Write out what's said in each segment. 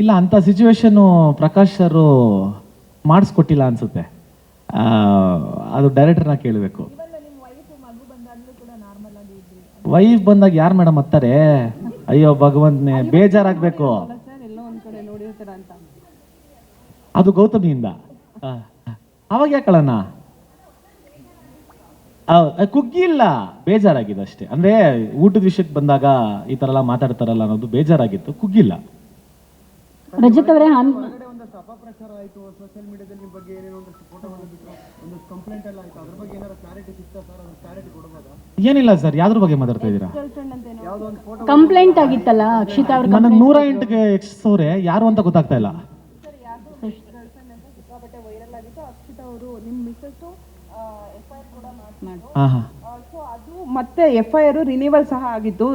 ಇಲ್ಲ, ಅಂತ situation Prakash sir ಮಾಡಿಸ್ಕೊಟ್ಟಿಲ್ಲ ಅನ್ಸುತ್ತೆ. ಅದು ಡೈರೆಕ್ಟರ್ನ ಕೇಳಬೇಕು. ವೈಫ್ ಬಂದಾಗ ಯಾರು ಮೇಡಮ್ ಹತ್ತಾರೆ? ಅಯ್ಯೋ, ಭಗವಂತನೇ, ಬೇಜಾರಾಗ್ಬೇಕು. ಅದು ಗೌತಮಿಯಿಂದ. ಅವಾಗ ಯಾಕಳಣ್ಣ ಕುಗ್ಗಿಲ್ಲ ಬೇಜಾರಾಗಿದೆ ಅಷ್ಟೇ. ಅಂದ್ರೆ ಊಟದ ವಿಷಯಕ್ಕೆ ಬಂದಾಗ ಈ ತರ ಎಲ್ಲ ಮಾತಾಡ್ತಾರಲ್ಲ ಅನ್ನೋದು ಬೇಜಾರಾಗಿತ್ತು ಕುಗ್ಗಿಲ್ಲ ರಜತ್ ಅವರೇ ಏನಿಲ್ಲ ಸರ್ ಯಾವ್ದ್ರ ಬಗ್ಗೆ ಮಾತಾಡ್ತಾ ಇದ್ದೀರಾ? ಕಂಪ್ಲೇಂಟ್ ಆಗಿತ್ತಲ್ಲ ಅಕ್ಷಿತಾ ಅವ್ರ ನನಗೆ ನೂರ ಎಂಟಕ್ಕೆ ಎಕ್ಸವ್ರೆ ಯಾರು ಅಂತ ಗೊತ್ತಾಗ್ತಾ ಇಲ್ಲ. ಅವರು ನಿಮ್ಮ ಮಿಸ್ಸಸ್ ಹಾ ಹಾ ಮತ್ತೆ ಎಫ್ ಐ ಆರ್ ರಿನಿವಲ್ ಸಹ ಆಗಿತ್ತು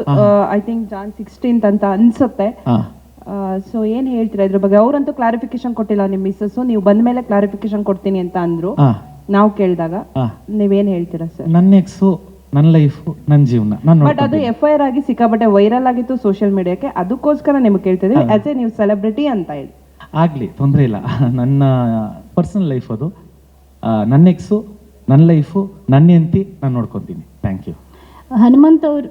ಐ ಥಿಂಕ್ ಜಾನ್ ಸಿಕ್ಸ್ಟೀನ್ತ್ ಅಂತ ಅನ್ಸುತ್ತೆ. ಹಾ ಸೊ ಏನ್ ಹೇಳ್ತೀರಾ ಇದ್ರ ಬಗ್ಗೆ? ಅವರಂತೂ ಕ್ಲಾರಿಫಿಕೇಶನ್ ಕೊಟ್ಟಿಲ್ಲ ನಿಮ್ಮ ಮಿಸ್ಸಸ್ ನೀವು ಬಂದ ಮೇಲೆ ಕ್ಲಾರಿಫಿಕೇಶನ್ ಕೊಡ್ತೀನಿ ಅಂತ ಅಂದ್ರು. ಹಾ ನಾವು ಕೇಳಿದಾಗ ಹಾ ನೀವೇನ್ ಹೇಳ್ತೀರಾ ಸರ್ ನನ್ನ ಎಕ್ಸು ನನ್ನ ಲೈಫು ನನ್ನ ಜೀವನ. ನಾನು ಬಟ್ ಅದು ಎಫ್ ಐ ಆರ್ ಆಗಿ ಸಿಕ್ಕಾಪಟ್ಟೆ ವೈರಲ್ ಆಗಿತ್ತು ಸೋಷಿಯಲ್ ಮೀಡಿಯಾಕ್ಕೆ ಅದಕ್ಕೋಸ್ಕರ ನಿಮ್ಗೆ ಕೇಳ್ತಿದ್ವಿ ಆಸ್ ಎ ನೀವು ಸೆಲೆಬ್ರಿಟಿ ಅಂತ ಹೇಳಿ. ಆಗಲಿ ತೊಂದರೆ ಇಲ್ಲ. ನನ್ನ ಪರ್ಸನಲ್ ಲೈಫ್ ಅದು. ನನ್ನ ಎಕ್ಸು ನನ್ನ ಲೈಫು ನನ್ನ ಹೆಂಡತಿ ನಾನು ನೋಡ್ಕೊತೀನಿ. ಥ್ಯಾಂಕ್ ಯು ಹನುಮಂತ್ ಅವರು.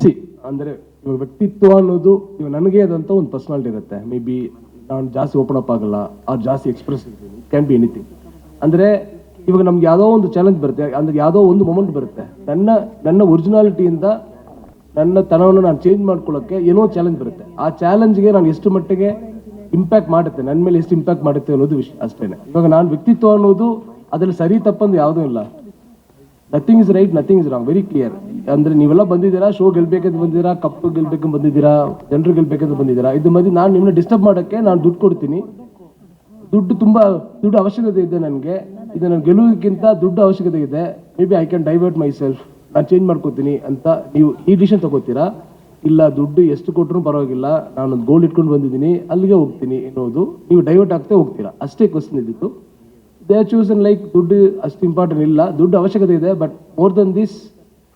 ಸಿ ಅಂದ್ರೆ ಇವಾಗ ವ್ಯಕ್ತಿತ್ವ ಅನ್ನೋದು ಇವಾಗ ನನಗೆ ಆದಂತ ಒಂದು ಪರ್ಸನಾಲಿಟಿ ಇರುತ್ತೆ. ಮೇ ಬಿ ನಾನು ಜಾಸ್ತಿ ಓಪನ್ ಅಪ್ ಆಗಲ್ಲ ಆರ್ ಜಾಸ್ತಿ ಎಕ್ಸ್ಪ್ರೆಸ್ ಇರ್ತೀನಿ. ಕ್ಯಾನ್ ಬಿ ಎನಿಥಿಂಗ್ ಅಂದ್ರೆ ಇವಾಗ ನಮ್ಗೆ ಯಾವುದೋ ಒಂದು ಚಾಲೆಂಜ್ ಬರುತ್ತೆ, ಅಂದ್ರೆ ಯಾವುದೋ ಒಂದು ಮೊಮೆಂಟ್ ಬರುತ್ತೆ. ನನ್ನ ನನ್ನ ಒರಿಜಿನಾಲಿಟಿಯಿಂದ ನನ್ನ ತನವನ್ನು ನಾನು ಚೇಂಜ್ ಮಾಡ್ಕೊಳ್ಳೋಕೆ ಏನೋ ಚಾಲೆಂಜ್ ಬರುತ್ತೆ. ಆ ಚಾಲೆಂಜ್ಗೆ ನಾನು ಎಷ್ಟು ಮಟ್ಟಿಗೆ ಇಂಪ್ಯಾಕ್ಟ್ ಮಾಡುತ್ತೆ ನನ್ನ ಮೇಲೆ ಎಷ್ಟು ಇಂಪ್ಯಾಕ್ಟ್ ಮಾಡುತ್ತೆ ಅನ್ನೋದು ವಿಷಯ ಅಷ್ಟೇ ಇವಾಗ ನಾನು ವ್ಯಕ್ತಿತ್ವ ಅನ್ನೋದು ಅದರಲ್ಲಿ ಸರಿ ತಪ್ಪಂದು ಯಾವುದೂ ಇಲ್ಲ. Nothing is right nothing is wrong very clear ಅಂದ್ರೆ ನೀವೆಲ್ಲ ಬಂದಿದ್ದೀರಾ ಶೋ ಗೆಲ್ಬೇಕಂತ ಬಂದಿದ್ದೀರಾ ಕಪ್ ಗೆಲ್ಬೇಕಂತ ಬಂದಿದ್ದೀರಾ, ಜನರು ಗೆಲ್ಬೇಕಂತ ಬಂದಿದ್ದೀರಾ? ಇದು ಮಧ್ಯೆ ನಾನು ನಿಮ್ಮನ್ನ ಡಿಸ್ಟರ್ಬ್ ಮಾಡೋಕ್ಕೆ ನಾನು ದುಡ್ಡು ಕೊಡ್ತೀನಿ. ದುಡ್ಡು ತುಂಬಾ, ದುಡ್ಡು ಅವಶ್ಯಕತೆ ಇದೆ ನನಗೆ. ಇದು ನಾನು ಗೆಲ್ಲುವುದಕ್ಕಿಂತ ದುಡ್ಡು ಅವಶ್ಯಕತೆ ಇದೆ. May be I can divert myself ನಾನು ಚೇಂಜ್ ಮಾಡ್ಕೋತೀನಿ ಅಂತ ನೀವು ಈ ಡಿಸಿಷನ್ ತಗೋತೀರಾ? ಇಲ್ಲ, ದುಡ್ಡು ಎಷ್ಟು ಕೊಟ್ಟರು ಪರವಾಗಿಲ್ಲ. ನಾನು ಒಂದು ಗೋಲ್ಡ್ ಇಟ್ಕೊಂಡು ಬಂದಿದ್ದೀನಿ. ಅಲ್ಲಿಗೆ ಹೋಗ್ತೀನಿ ಎನ್ನುವುದು. ನೀವು ಡೈವರ್ಟ್ ಆಗ್ತಾ ಹೋಗ್ತೀರಾ. ಅಷ್ಟೇ ಕ್ವಶನ್ ಇದ್ದಿತ್ತು ದೇ ಚೂಸ್ ಚೂಸನ್ ಲೈಕ್ ದುಡ್ಡು ಅಷ್ಟು ಇಂಪಾರ್ಟೆಂಟ್ ಇಲ್ಲ ದುಡ್ಡು ಅವಶ್ಯಕತೆ ಇದೆ ಬಟ್ ಮೋರ್ ದನ್ ದಿಸ್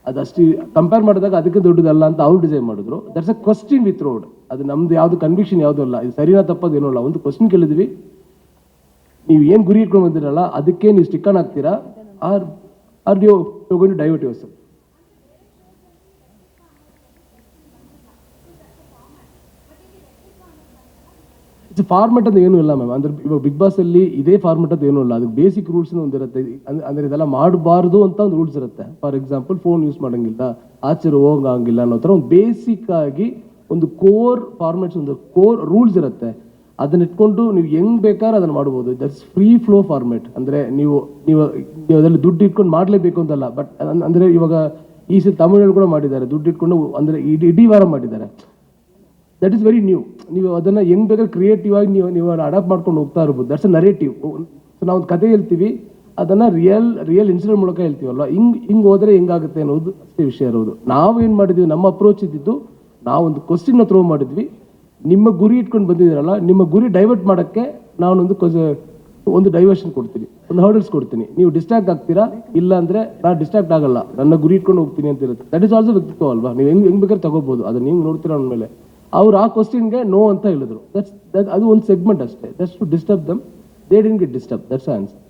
ಅಷ್ಟು. ಕಂಪೇರ್ ಮಾಡಿದಾಗ ಅದಕ್ಕೆ ದುಡ್ಡುದಲ್ಲ ಅಂತ ಅವ್ರು ಡಿಸೈನ್ ಮಾಡಿದ್ರು. That's a question with road ಅದು ನಮ್ದು ಯಾವುದು ಕನ್ವಿಕ್ಷನ್ ಯಾವುದೂ ಅಲ್ಲ. ಇದು ಸರಿನಾ ತಪ್ಪದು ಏನೂ ಅಲ್ಲ. ಒಂದು ಕ್ವಶನ್ ಕೇಳಿದ್ವಿ. ನೀವು ಏನು ಗುರಿ ಇಟ್ಕೊಂಡು ಬಂದಿರಲ್ಲ, ಅದಕ್ಕೆ ನೀವು ಸ್ಟಿಕ್ ಆನ್ ಆಗ್ತೀರಾ? Or are you going to divert your ಇದು ಫಾರ್ಮೆಟ್ ಅಂತ ಏನೂ ಇಲ್ಲ ಮ್ಯಾಮ್ ಅಂದ್ರೆ ಇವಾಗ ಬಿಗ್ ಬಾಸ್ ಅಲ್ಲಿ ಇದೇ ಫಾರ್ಮೆಟ್ ಅಂತ ಏನೂ ಇಲ್ಲ. ಅದು ಬೇಸಿಕ್ ರೂಲ್ಸ್ ಒಂದಿರುತ್ತೆ. ಅಂದ್- ಅಂದ್ರೆ ಇದೆಲ್ಲ ಮಾಡಬಾರ್ದು ಅಂತ ಒಂದು ರೂಲ್ಸ್ ಇರುತ್ತೆ. ಫಾರ್ ಎಕ್ಸಾಂಪಲ್ ಫೋನ್ ಯೂಸ್ ಮಾಡಂಗಿಲ್ಲ, ಆಚೆ ಹೋಗಂಗಿಲ್ಲ ಅನ್ನೋ ಥರ ಒಂದು ಬೇಸಿಕ್ ಆಗಿ ಒಂದು ಕೋರ್ ಫಾರ್ಮೆಟ್ಸ್ ಒಂದು ಕೋರ್ ರೂಲ್ಸ್ ಇರುತ್ತೆ. ಅದನ್ನ ಇಟ್ಕೊಂಡು ನೀವು ಹೆಂಗ್ ಬೇಕಾದ್ರೆ ಅದನ್ನ ಮಾಡ್ಬೋದು. ದಟ್ಸ್ ಫ್ರೀ ಫ್ಲೋ ಫಾರ್ಮೆಟ್ ಅಂದ್ರೆ ನೀವು ನೀವು ನೀವು ಅದರಲ್ಲಿ ದುಡ್ಡು ಇಟ್ಕೊಂಡು ಮಾಡಲೇಬೇಕು ಅಂತಲ್ಲ. ಬಟ್ ಅಂದ್ರೆ ಇವಾಗ ಈ ಸಲ ಕೂಡ ಮಾಡಿದ್ದಾರೆ. ದುಡ್ಡು ಇಟ್ಕೊಂಡು ಅಂದ್ರೆ ಇಡೀ ವಾರ ಮಾಡಿದ್ದಾರೆ. ದಟ್ ಇಸ್ ವೆರಿ ನ್ಯೂ ನೀವು ಅದನ್ನು ಹೆಂಗ್ ಬೇಕಾದ್ರೆ ಕ್ರಿಯೇಟಿವ್ ಆಗಿ ನೀವು ನೀವು ಅಡಾಪ್ಟ್ ಮಾಡ್ಕೊಂಡು ಹೋಗ್ತಾ ಇರ್ಬೋದು. ದಟ್ಸ್ ಅ ನರೇಟಿವ್ ನಾವು ಒಂದು ಕತೆ ಹೇಳ್ತೀವಿ. ಅದನ್ನು ರಿಯಲ್ ರಿಯಲ್ ಇನ್ಸಿಡೆಂಟ್ ಮೂಲಕ ಹೇಳ್ತೀವಲ್ವ? ಹಿಂಗ್, ಹಿಂಗೆ ಹೋದರೆ ಹೆಂಗಾಗುತ್ತೆ ಅನ್ನೋದು ಅಷ್ಟೇ ವಿಷಯ ಇರೋದು. ನಾವು ಏನು ಮಾಡಿದ್ವಿ? ನಮ್ಮ ಅಪ್ರೋಚ್ ಇದ್ದಿದ್ದು ನಾವು ಒಂದು ಕ್ವಶನ್ ಥ್ರೋ ಮಾಡಿದ್ವಿ. ನಿಮ್ಮ ಗುರಿ ಇಟ್ಕೊಂಡು ಬಂದಿದ್ದೀರಲ್ಲ, ನಿಮ್ಮ ಗುರಿ ಡೈವರ್ಟ್ ಮಾಡೋಕ್ಕೆ ನಾನೊಂದು ಒಂದು ಡೈವರ್ಷನ್ ಕೊಡ್ತೀನಿ ಒಂದು ಹರ್ಡಲ್ಸ್ ಕೊಡ್ತೀನಿ. ನೀವು ಡಿಸ್ಟ್ರಾಕ್ಟ್ ಆಗ್ತೀರಾ? ಇಲ್ಲ ಅಂದ್ರೆ ನಾನು ಡಿಸ್ಟ್ರಾಕ್ಟ್ ಆಗಲ್ಲ. ನನ್ನ ಗುರಿ ಇಟ್ಕೊಂಡು ಹೋಗ್ತೀನಿ ಅಂತ ಇರುತ್ತೆ ದಟ್ ಇಸ್ ಆಲ್ಸೋ ವ್ಯಕ್ತಿತ್ವ ಅಲ್ವಾ? ನೀವು ಹೆಂಗ್ ಹೆಂಗ್ ಬೇಕಾದ್ರೆ ತಗೋಬಹುದು ಅದನ್ನ ನೀವು ನೋಡ್ತೀರಾ ಅಂದ್ಮೇಲೆ ಅವ್ರು ಆ ಕ್ವಶನ್ಗೆ ನೋ ಅಂತ ಹೇಳಿದ್ರು. ದಟ್ಸ್ ಅದು ಒಂದು ಸೆಗ್ಮೆಂಟ್ ಅಷ್ಟೇ. That's to disturb them they didn't get disturb that's answer